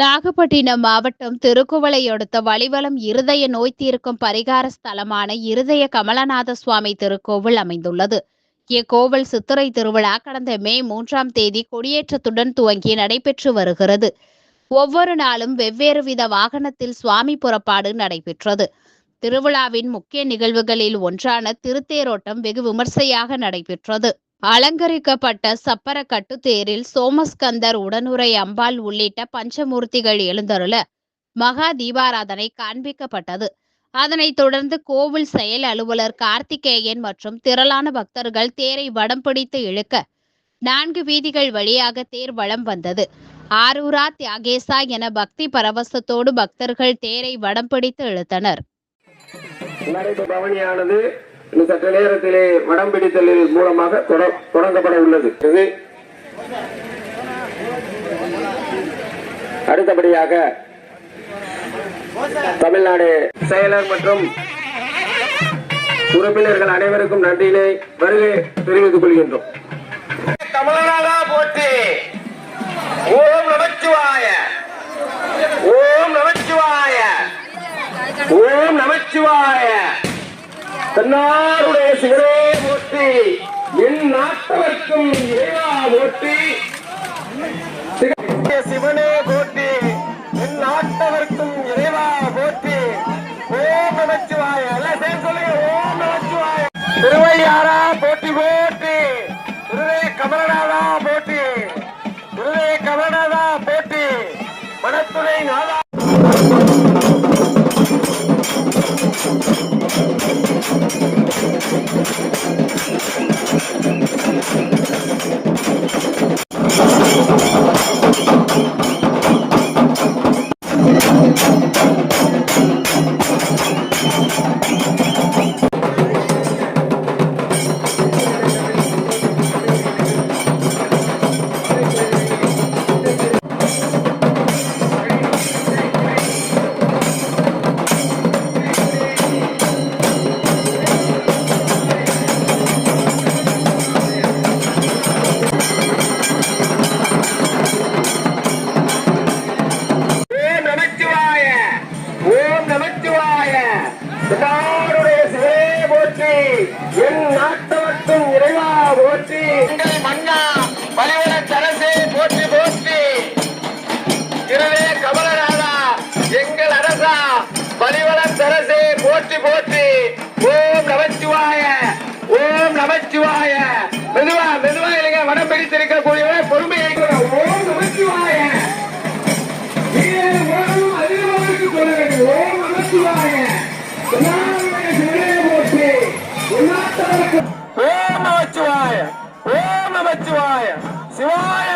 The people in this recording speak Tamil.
நாகப்பட்டினம் மாவட்டம் திருக்குவளை அடுத்த வலிவலம் இருதய நோய் தீர்க்கும் பரிகார ஸ்தலமான இருதய கமலநாத சுவாமி திருக்கோவில் அமைந்துள்ளது. இக்கோவில் சித்திரை திருவிழா கடந்த மே மூன்றாம் தேதி கொடியேற்றத்துடன் துவங்கி நடைபெற்று வருகிறது. ஒவ்வொரு நாளும் வெவ்வேறு வித வாகனத்தில் சுவாமி புறப்பாடு நடைபெற்றது. திருவிழாவின் முக்கிய நிகழ்வுகளில் ஒன்றான திருத்தேரோட்டம் வெகு விமர்சையாக நடைபெற்றது. அலங்கரிக்கப்பட்ட சப்பர கட்டுத்தேரில் சோமஸ்கந்தர் உடனுரை அம்பாள் உள்ளிட்ட பஞ்சமூர்த்திகள் எழுந்தருள மகா தீபாராதனை காண்பிக்கப்பட்டது. அதனைத் தொடர்ந்து கோவில் செயல் அலுவலர் கார்த்திகேயன் மற்றும் திரளான பக்தர்கள் தேரை வடம் பிடித்து இழுக்க நான்கு வீதிகள் வழியாக தேர் வளம் வந்தது. ஆரூரா தியாகேசா என பக்தி பரவசத்தோடு பக்தர்கள் தேரை வடம் பிடித்து இழுத்தனர். இன்னும் சற்று நேரத்திலே வடம் பிடித்தலின் மூலமாக தொடங்கப்பட உள்ளது அடுத்தபடியாக தமிழ்நாடு செயலர் மற்றும் உறுப்பினர்கள் அனைவருக்கும் நன்றியினை வருகை தெரிவித்துக் கொள்கின்றோம். கமலநாதா போற்றி. ஓம் நமச்சிவாய. ஓம் நமச்சிவாய. ஓம் நமச்சிவாய. தன்னாருடைய சிவரே போற்றி என் நாட்டவர்க்கும் இறைவா போற்றி சிவனே போற்றி என் நாட்டவர்க்கும் இறைவா போற்றி ஓம் நமச்சிவாய. எல்லாம் சேர்ந்து சொல்லுங்க. ஓம் நமச்சிவாய. திருவையா பிதாருடைய சிவரே போற்றி என் நாட்டவர்க்கும் இறைவா போற்றி. எங்கள் மன்னா பலிவர சரசே போற்றி போற்றி. திருவே கமலநாதா எங்கள் அரசா பலிவர சரசே போற்றி போற்றி. ஓம் நமச்சிவாய ஓம் நமச்சிவாய. மெதுவா மெதுவா இல்லைங்க வடம் பிடித்திருக்கக்கூடியவர் பொறுமையை ஓம் நமச்சிவாய. ஓம் நமச்சிவாய. ஓம் நமச்சிவாய சிவாய